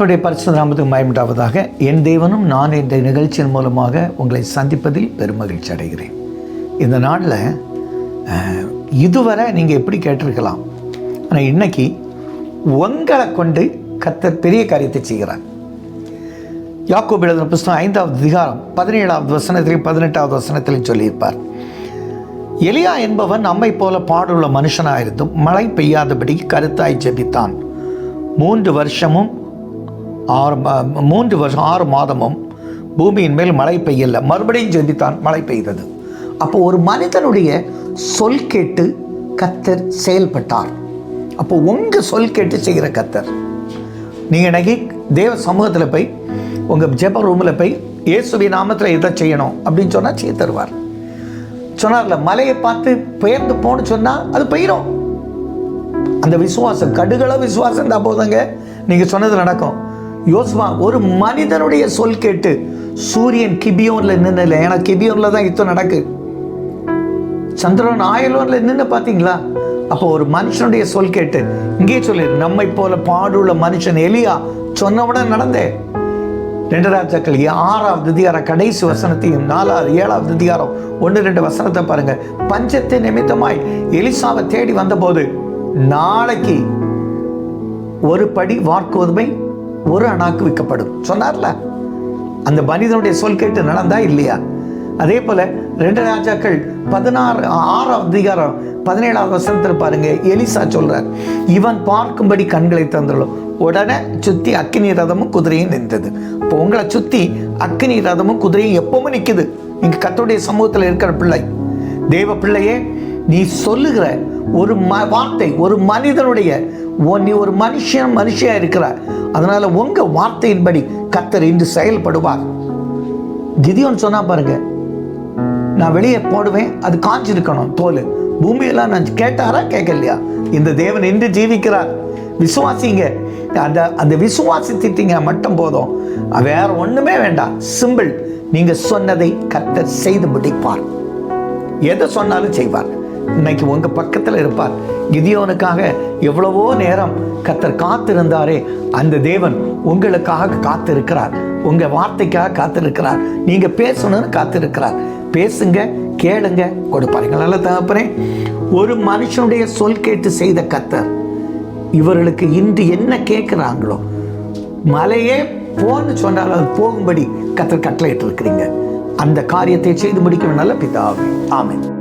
கர்த்தருடைய பரிசு நாமத்துக்கு மயமுண்டாவதாக என் தேவனும் நான் என்ற நிகழ்ச்சியின் மூலமாக உங்களை சந்திப்பதில் பெருமகிழ்ச்சி அடைகிறேன். இந்த நாளில் இதுவரை நீங்கள் எப்படி கேட்டிருக்கலாம்? ஆனால் இன்னைக்கு உங்களை கொண்டு கர்த்தர் பெரிய காரியத்தை செய்கிறார். யாக்கோபு எழுதின புஸ்தகம் ஐந்தாவது அதிகாரம் பதினேழாவது வசனத்திலையும் பதினெட்டாவது வசனத்திலையும் சொல்லியிருப்பார். எலியா என்பவன் நம்மை போல பாடுள்ள மனுஷனாயிருந்தும் மழை பெய்யாதபடி கருத்தாய் ஜெபித்தான். மூன்று வருஷமும் ஆறு மா- மூன்று வருஷம் ஆறு மாதமும் பூமியின் மேல் மழை பெய்யல. மறுபடியும் ஜெபித்தான் மழை பெய்தது. அப்போ ஒரு மனிதனுடைய சொல் கேட்டு கத்தர் செயல்பட்டார். அப்போ உங்கள் சொல் கேட்டு செய்கிற கத்தர். நீங்கள் இன்னைக்கு தேவ சமூகத்தில் போய் உங்கள் ஜெப ரூமில் போய் இயேசுவி நாமத்தில் இதை செய்யணும் அப்படின்னு சொன்னால் செய்ய தருவார். சொன்னார்ல மலையை பார்த்து பெயர்ந்து போன்னு சொன்னால் அது பெயிரும். அந்த விசுவாசம் கடுகள விசுவாசம் தான் போதுங்க. நீங்க சொன்னது நடக்கும். யோசுவா ஒரு மனிதனுடைய சொல் கேட்டு சூரியன் கிபியோன்ல நின்னல ஏன்னா கிபியோன்ல தான் யுத்தம் நடக்கு. சந்திரன் ஆயலோன்ல நின்று பார்த்தீங்களா அப்போ ஒரு மனுஷனுடைய சொல் கேட்டு இங்கே சொல்லு நம்மை போல பாடுள்ள மனுஷன் எலியா சொன்னவுடன் நடந்தே. ரெண்டு ராஜாக்கள் ஆறாவது அதிகாரம் கடைசி வசனத்தையும் நாலாவது ஏழாவது அதிகாரம் ஒன்று ரெண்டு வசனத்தை பாருங்க. பஞ்சத்தை நிமித்தமாய் எலிசாவை தேடி வந்தபோது நாளைக்கு ஒரு படி வார்க்கோதுமை ஒரு அணாக்கு விற்கப்படும் சொன்னார்ல? அந்த மனிதனுடைய சொல் கேட்டு நடந்தா இல்லையா? அதே போல ரெண்டு ராஜாக்கள் பதினாறு ஆறாவது அதிகாரம் பதினேழாவது வசனத்தில் பாருங்க எலிசா சொல்றார் இவன் பார்க்கும்படி கண்களை தந்துள்ளோம். உடனே சுத்தி அக்கினி ரதமும் குதிரையும் நின்றது. இப்போ உங்களை சுத்தி அக்கினி ரதமும் குதிரையும் எப்பவும் நிற்குது இங்க கத்தோடைய சமூகத்தில் இருக்கிற பிள்ளை. தேவ பிள்ளையே நீ சொல்லுகிற ஒரு ம வார்த்தை ஒரு மனிதனுடைய ஓ- நீ ஒரு மனுஷன் மனுஷியா இருக்கிறார் அதனால உங்க வார்த்தையின்படி கத்தர் இன்று செயல்படுவார். கிதியோன் சொன்னா பாருங்க நான் வெளியே போடுவேன் அது காஞ்சிருக்கணும் தோல். பூமியெல்லாம் நான் கேட்டாரா கேட்கலையா? இந்த தேவன் இன்று ஜீவிக்கிறார். விசுவாசிங்க அந்த அந்த விசுவாசித்தீங்க மட்டும் போதும். வேற ஒன்றுமே வேண்டாம் சிம்பிள். நீங்கள் சொன்னதை கத்தர் செய்து முடிப்பார். எதை சொன்னாலும் செய்வார். இன்னைக்கு உங்க பக்கத்தில் இருப்பார். கிதியோனுக்காக எவ்வளவோ நேரம் கத்தர் காத்திருந்தாரே அந்த தேவன் உங்களுக்காக காத்திருக்கிறார். உங்க வார்த்தைக்காக காத்திருக்கிறார். நீங்க பேசணும்னு காத்திருக்கிறார். பேசுங்க கேளுங்க கொடுப்பாருங்க நல்ல தகப்பனே ஒரு மனுஷனுடைய சொல் கேட்டு செய்த கத்தர் இவர்களுக்கு இன்று என்ன கேட்குறாங்களோ மலையே போன்னு சொன்னாலும் அது போகும்படி கத்தர் கட்டளையிட்டு இருக்கிறீங்க அந்த காரியத்தை செய்து முடிக்கணும். நல்ல பிதாவே. ஆமென்.